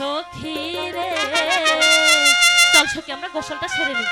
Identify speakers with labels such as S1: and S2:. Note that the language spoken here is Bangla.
S1: সখী রে। চল সখী আমরা গোসলটা সেরে নিই।